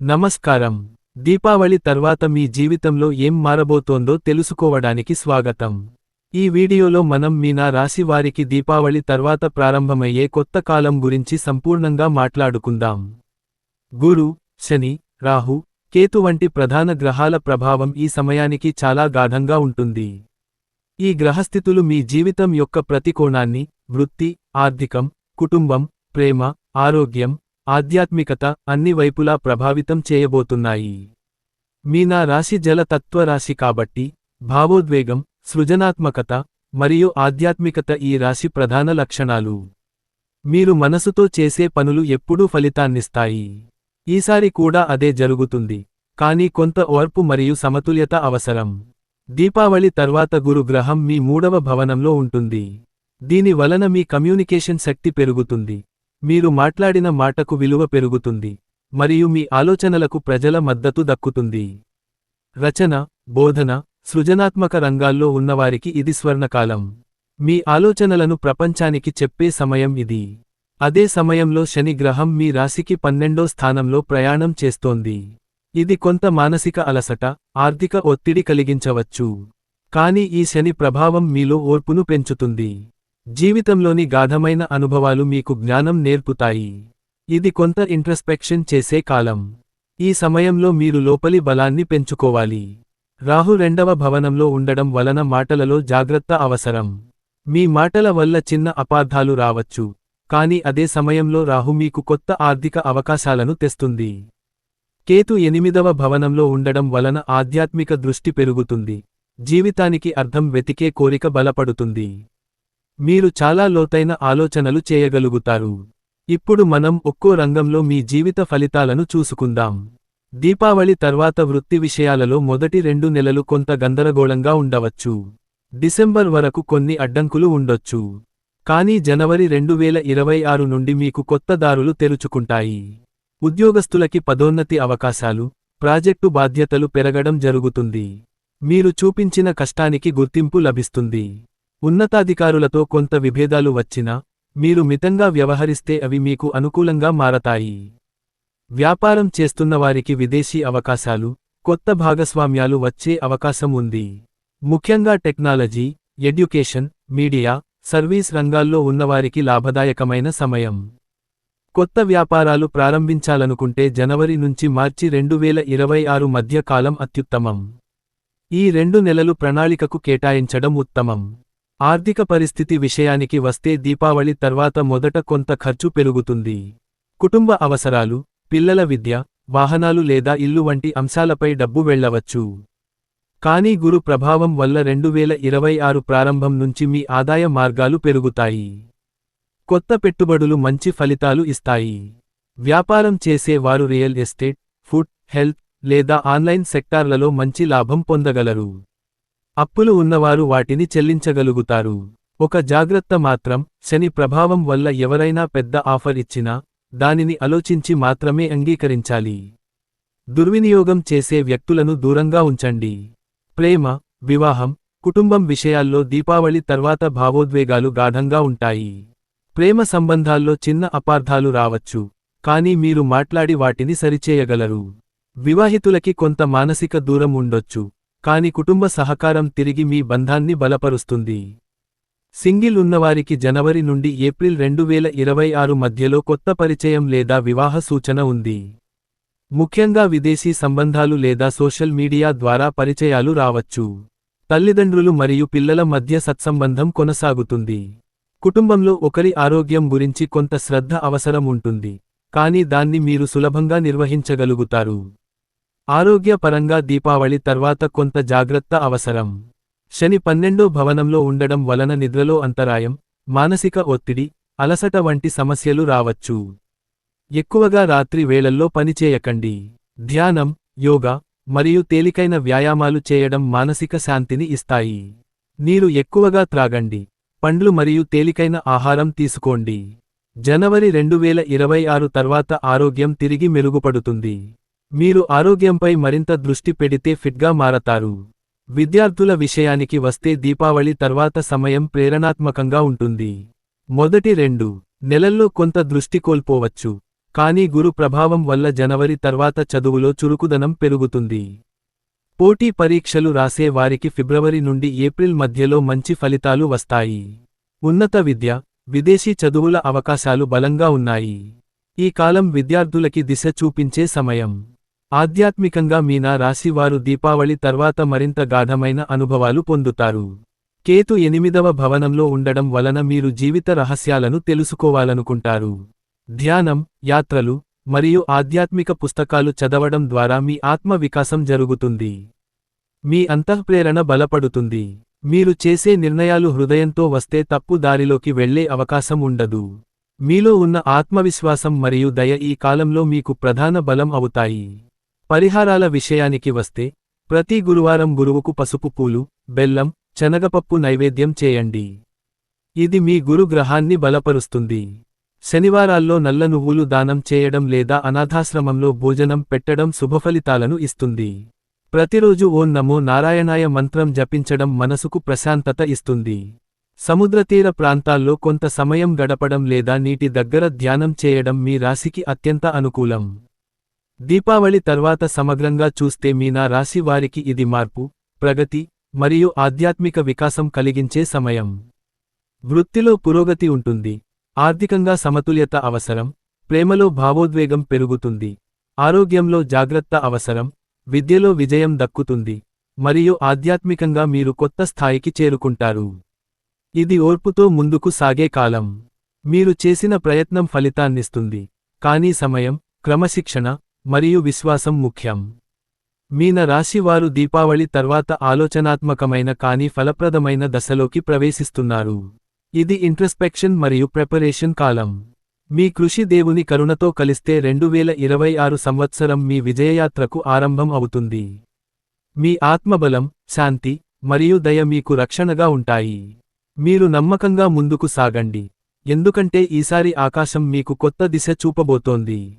నమస్కారం. దీపావళి తర్వాత మీ జీవితంలో ఏం మారబోతోందో తెలుసుకోవడానికి స్వాగతం. ఈ వీడియోలో మనం మీనా రాశి వారికి దీపావళి తర్వాత ప్రారంభమయ్యే కొత్త కాలం గురించి సంపూర్ణంగా మాట్లాడుకుందాం. గురు శని రాహు కేతు వంటి ప్రధాన గ్రహాల ప్రభావం ఈ సమయానికి చాలా గాఢంగా ఉంటుంది. ఈ గ్రహస్థితులు మీ జీవితం యొక్క ప్రతి కోణాన్ని వృత్తి ఆర్థికం కుటుంబం ప్రేమ ఆరోగ్యం ఆధ్యాత్మికత అన్ని వైపులా ప్రభావితం చేయబోతున్నాయి. మీనా రాశి జల తత్వ రాశి కాబట్టి భావోద్వేగం సృజనాత్మకత మరియు ఆధ్యాత్మికత ఈ రాశి ప్రధాన లక్షణాలు. మీరు మనసుతో చేసే పనులు ఎప్పుడూ ఫలితాన్నిస్తాయి. ఈసారి కూడా అదే జరుగుతుంది. కానీ కొంత ఓర్పు మరియు సమతుల్యత అవసరం. దీపావళి తర్వాత గురు గ్రహం మీ మూడవ భవనంలో ఉంటుంది. దీని వలన మీ కమ్యూనికేషన్ శక్తి పెరుగుతుంది. మీరు మాట్లాడిన మాటకు విలువ పెరుగుతుంది మరియు మీ ఆలోచనలకు ప్రజల మద్దతు దక్కుతుంది. రచన బోధన సృజనాత్మక రంగాల్లో ఉన్నవారికి ఇది స్వర్ణకాలం. మీ ఆలోచనలను ప్రపంచానికి చెప్పే సమయం ఇది. అదే సమయంలో శని గ్రహం మీ రాశికి పన్నెండో స్థానంలో ప్రయాణం చేస్తోంది. ఇది కొంత మానసిక అలసట ఆర్థిక ఒత్తిడి కలిగించవచ్చు. కానీ ఈ శని ప్రభావం మీలో ఓర్పును పెంచుతుంది. జీవితంలోని గాఢమైన అనుభవాలు మీకు జ్ఞానం నేర్పుతాయి. ఇది కొంత ఇంట్రస్పెక్షన్ చేసే కాలం. ఈ సమయంలో మీరు లోపలి బలాన్ని పెంచుకోవాలి. రాహు రెండవ భవనంలో ఉండడం వలన మాటలలో జాగ్రత్త అవసరం. మీ మాటల వల్ల చిన్న అపార్థాలు రావచ్చు. కాని అదే సమయంలో రాహు మీకు కొత్త ఆర్థిక అవకాశాలను తెస్తుంది. కేతు ఎనిమిదవ భవనంలో ఉండడం వలన ఆధ్యాత్మిక దృష్టి పెరుగుతుంది. జీవితానికి అర్థం వెతికే కోరిక బలపడుతుంది. మీరు చాలా లోతైన ఆలోచనలు చేయగలుగుతారు. ఇప్పుడు మనం ఒక్కో రంగంలో మీ జీవిత ఫలితాలను చూసుకుందాం. దీపావళి తర్వాత వృత్తి విషయాలలో మొదటి రెండు నెలలు కొంత గందరగోళంగా ఉండవచ్చు. డిసెంబర్ వరకు కొన్ని అడ్డంకులు ఉండొచ్చు. కానీ జనవరి రెండు వేల ఇరవై ఆరు నుండి మీకు కొత్త దారులు తెరుచుకుంటాయి. ఉద్యోగస్తులకి పదోన్నతి అవకాశాలు ప్రాజెక్టు బాధ్యతలు పెరగడం జరుగుతుంది. మీరు చూపించిన కష్టానికి గుర్తింపు లభిస్తుంది. ఉన్నతాధికారులతో కొంత విభేదాలు వచ్చినా మీరు మితంగా వ్యవహరిస్తే అవి మీకు అనుకూలంగా మారతాయి. వ్యాపారం చేస్తున్నవారికి విదేశీ అవకాశాలు కొత్త భాగస్వామ్యాలు వచ్చే అవకాశం ఉంది. ముఖ్యంగా టెక్నాలజీ ఎడ్యుకేషన్ మీడియా సర్వీస్ రంగాల్లో ఉన్నవారికి లాభదాయకమైన సమయం. కొత్త వ్యాపారాలు ప్రారంభించాలనుకుంటే జనవరి నుంచి మార్చి రెండు వేల ఇరవై ఆరు మధ్య కాలం అత్యుత్తమం. ఈ రెండు నెలలు ప్రణాళికకు కేటాయించడం ఉత్తమం. ఆర్థిక పరిస్థితి విషయానికి వస్తే దీపావళి తర్వాత మొదట కొంత ఖర్చు పెరుగుతుంది. కుటుంబ అవసరాలు పిల్లల విద్య వాహనాలు లేదా ఇల్లు వంటి అంశాలపై డబ్బు వెళ్ళవచ్చు కానీ గురు ప్రభావం వల్ల రెండు వేల ఇరవై ఆరు ప్రారంభం నుంచి మీ ఆదాయ మార్గాలు పెరుగుతాయి. కొత్త పెట్టుబడులు మంచి ఫలితాలు ఇస్తాయి. వ్యాపారం చేసే వారు రియల్ ఎస్టేట్ ఫుడ్ హెల్త్ లేదా ఆన్లైన్ సెక్టార్లలో మంచి లాభం పొందగలరు. అప్పులు ఉన్నవారు వాటిని చెల్లించగలుగుతారు. ఒక జాగ్రత్త మాత్రం శని ప్రభావం వల్ల ఎవరైనా పెద్ద ఆఫర్ ఇచ్చినా దానిని ఆలోచించి మాత్రమే అంగీకరించాలి. దుర్వినియోగం చేసే వ్యక్తులను దూరంగా ఉంచండి. ప్రేమ వివాహం కుటుంబం విషయాల్లో దీపావళి తర్వాత భావోద్వేగాలు గాఢంగా ఉంటాయి. ప్రేమ సంబంధాల్లో చిన్న అపార్థాలు రావచ్చు కానీ మీరు మాట్లాడి వాటిని సరిచేయగలరు. వివాహితులకి కొంత మానసిక దూరం ఉండొచ్చు. కాని కుటుంబ సహకారం తిరిగి మీ బంధాన్ని బలపరుస్తుంది. సింగిల్ ఉన్నవారికి జనవరి నుండి ఏప్రిల్ రెండు వేల ఇరవై ఆరు మధ్యలో కొత్త పరిచయం లేదా వివాహ సూచన ఉంది. ముఖ్యంగా విదేశీ సంబంధాలు లేదా సోషల్ మీడియా ద్వారా పరిచయాలు రావచ్చు. తల్లిదండ్రులు మరియు పిల్లల మధ్య సత్సంబంధం కొనసాగుతుంది. కుటుంబంలో ఒకరి ఆరోగ్యం గురించి కొంత శ్రద్ధ అవసరం ఉంటుంది. కానీ దాన్ని మీరు సులభంగా నిర్వహించగలుగుతారు. ఆరోగ్యపరంగా దీపావళి తర్వాత కొంత జాగ్రత్త అవసరం. శని పన్నెండో భవనంలో ఉండడం వలన నిద్రలో అంతరాయం మానసిక ఒత్తిడి అలసట వంటి సమస్యలు రావచ్చు. ఎక్కువగా రాత్రి వేళల్లో పనిచేయకండి ధ్యానం యోగా మరియు తేలికైన వ్యాయామాలు చేయడం మానసిక శాంతిని ఇస్తాయి. నీరు ఎక్కువగా త్రాగండి. పండ్లు మరియు తేలికైన ఆహారం తీసుకోండి. జనవరి రెండు వేల ఇరవై ఆరు తర్వాత ఆరోగ్యం తిరిగి మెరుగుపడుతుంది. మీరు ఆరోగ్యంపై మరింత దృష్టి పెడితే ఫిట్గా మారతారు. విద్యార్థుల విషయానికి వస్తే దీపావళి తర్వాత సమయం ప్రేరణాత్మకంగా ఉంటుంది. మొదటి రెండు నెలల్లో కొంత దృష్టి కోల్పోవచ్చు. కానీ గురు ప్రభావం వల్ల జనవరి తర్వాత చదువులో చురుకుదనం పెరుగుతుంది. పోటీ పరీక్షలు రాసే వారికి ఫిబ్రవరి నుండి ఏప్రిల్ మధ్యలో మంచి ఫలితాలు వస్తాయి. ఉన్నత విద్య విదేశీ చదువుల అవకాశాలు బలంగా ఉన్నాయి. ఈ కాలం విద్యార్థులకి దిశ చూపించే సమయం. ఆధ్యాత్మికంగా మీనా రాశివారు దీపావళి తర్వాత మరింత గాఢమైన అనుభవాలు పొందుతారు. కేతు ఎనిమిదవ భవనంలో ఉండడం వలన మీరు జీవిత రహస్యాలను తెలుసుకోవాలనుకుంటారు. ధ్యానం యాత్రలు మరియు ఆధ్యాత్మిక పుస్తకాలు చదవడం ద్వారా మీ ఆత్మ వికాసం జరుగుతుంది. మీ అంతఃప్రేరణ బలపడుతుంది. మీరు చేసే నిర్ణయాలు హృదయంతో వస్తే తప్పు దారిలోకి వెళ్ళే అవకాశం ఉండదు. మీలో ఉన్న ఆత్మవిశ్వాసం మరియు దయ ఈ కాలంలో మీకు ప్రధాన బలం అవుతాయి. పరిహారాల విషయానికి వస్తే ప్రతి గురువారం గురువుకు పసుపు పూలు బెల్లం శనగపప్పు నైవేద్యం చేయండి. ఇది మీ గురు గ్రహాన్ని బలపరుస్తుంది. శనివారాల్లో నల్ల నువ్వులు దానం చేయడం లేదా అనాథాశ్రమంలో భోజనం పెట్టడం శుభఫలితాలను ఇస్తుంది. ప్రతిరోజు ఓం నమో నారాయణాయ మంత్రం జపించడం మనసుకు ప్రశాంతత ఇస్తుంది. సముద్రతీర ప్రాంతాల్లో కొంత సమయం గడపడం లేదా నీటి దగ్గర ధ్యానం చేయడం మీ రాశికి అత్యంత అనుకూలం. దీపావళి తర్వాత సమగ్రంగా చూస్తే మీనా రాశి వారికి ఇది మార్పు ప్రగతి మరియు ఆధ్యాత్మిక వికాసం కలిగించే సమయం. వృత్తిలో పురోగతి ఉంటుంది. ఆర్థికంగా సమతుల్యత అవసరం ప్రేమలో భావోద్వేగం పెరుగుతుంది. ఆరోగ్యంలో జాగ్రత్త అవసరం విద్యలో విజయం దక్కుతుంది మరియు ఆధ్యాత్మికంగా మీరు కొత్త స్థాయికి చేరుకుంటారు. ఇది ఓర్పుతో ముందుకు సాగే కాలం. మీరు చేసిన ప్రయత్నం ఫలితాన్నిస్తుంది. కానీ సమయం క్రమశిక్షణ మరియు విశ్వాసం ముఖ్యం. మీన రాశివారు దీపావళి తర్వాత ఆలోచనాత్మకమైన కానీ ఫలప్రదమైన దశలోకి ప్రవేశిస్తున్నారు. ఇది ఇంట్రస్పెక్షన్ మరియు ప్రిపరేషన్ కాలం. మీ కృషి దేవుని కరుణతో కలిస్తే రెండు వేల ఇరవై ఆరు సంవత్సరం మీ విజయయాత్రకు ఆరంభం అవుతుంది. మీ ఆత్మబలం శాంతి మరియు దయ మీకు రక్షణగా ఉంటాయి. మీరు నమ్మకంగా ముందుకు సాగండి. ఎందుకంటే ఈసారి ఆకాశం మీకు కొత్త దిశ చూపబోతోంది.